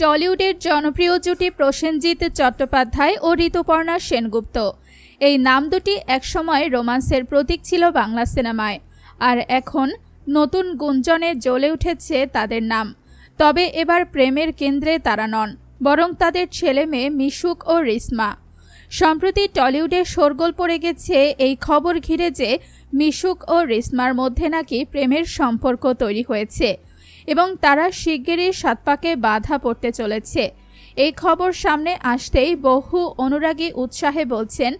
টলিউডের জনপ্রিয় জুটি প্রসেনজিৎ চট্টোপাধ্যায় ও ঋতুপর্ণা সেনগুপ্ত। এই নাম দুটি একসময় রোমান্সের প্রতীক ছিল বাংলা সিনেমায়, আর এখন নতুন গুঞ্জনে জ্বলে উঠেছে তাদের নাম। তবে এবার প্রেমের কেন্দ্রে তারা নন, বরং তাদের ছেলে মেয়ে মিশুক ও রিসমা। সম্প্রতি টলিউডে শোরগোল পড়ে গেছে এই খবর ঘিরে যে মিশুক ও রিসমার মধ্যে নাকি প্রেমের সম্পর্ক তৈরি হয়েছে। এবং তারা শিগগিরই সাতপাকে বাধা পড়তে চলেছে। এই খবর সামনে আসতেই বহু অনুরাগী উৎসাহে বলছেন,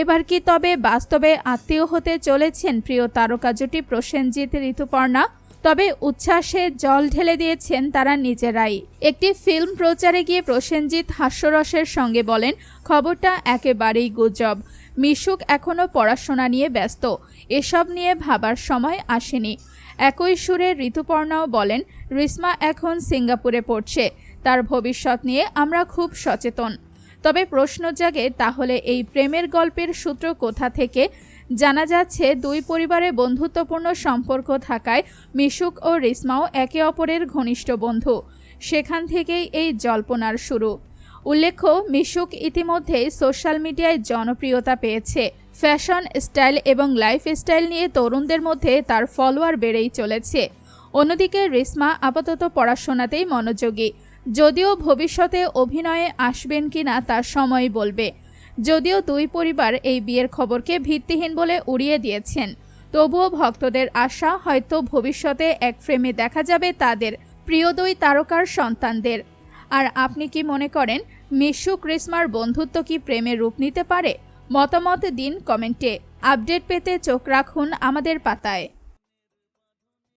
এবার কি তবে বাস্তবে আত্মীয় হতে চলেছেন প্রিয় তারকা জুটি প্রসেনজিৎ ঋতুপর্ণা? তবে উচ্ছ্বাসে জল ঢেলে দিয়েছেন তারা নিজেরাই। একটি ফিল্ম প্রচারে গিয়ে প্রসেনজিৎ হাস্যরসের সঙ্গে বলেন, খবরটা একেবারেই গুজব। মিশুক এখনও পড়াশোনা নিয়ে ব্যস্ত। এসব নিয়ে ভাবার সময় আসেনি। একই সুরে ঋতুপর্ণাও বলেন, রিসমা এখন সিঙ্গাপুরে পড়ছে। তার ভবিষ্যৎ নিয়ে আমরা খুব সচেতন। তবে প্রশ্ন জাগে, তাহলে এই প্রেমের গল্পের সূত্র কোথা থেকে জানা যাচ্ছে, দুই পরিবারে বন্ধুত্বপূর্ণ সম্পর্ক থাকায় মিশুক ও রিসমাও একে অপরের ঘনিষ্ঠ বন্ধু। সেখান থেকেই এই জল্পনার শুরু। উল্লেখ্য, মিশুক ইতিমধ্যেই সোশ্যাল মিডিয়ায় জনপ্রিয়তা পেয়েছে। ফ্যাশন, স্টাইল এবং লাইফস্টাইল নিয়ে তরুণদের মধ্যে তার ফলোয়ার বেড়েই চলেছে। অন্যদিকে রিসমা আপাতত পড়াশোনাতেই মনোযোগী। যদিও ভবিষ্যতে অভিনয়ে আসবেন কিনা তা সময় বলবে। যদিও দুই পরিবার এই বিয়ের খবরকে ভিত্তিহীন বলে উড়িয়ে দিয়েছেন। তবুও ভক্তদের আশা হয়তো ভবিষ্যতে এক ফ্রেমে দেখা যাবে তাদের প্রিয় দুই তারকার সন্তানদের। আর আপনি কি মনে করেন, মিশু ক্রিসমার বন্ধুত্ব কি প্রেমের রূপ নিতে পারে? মতামত দিন কমেন্টে। আপডেট পেতে চোখ রাখুন আমাদের পাতায়।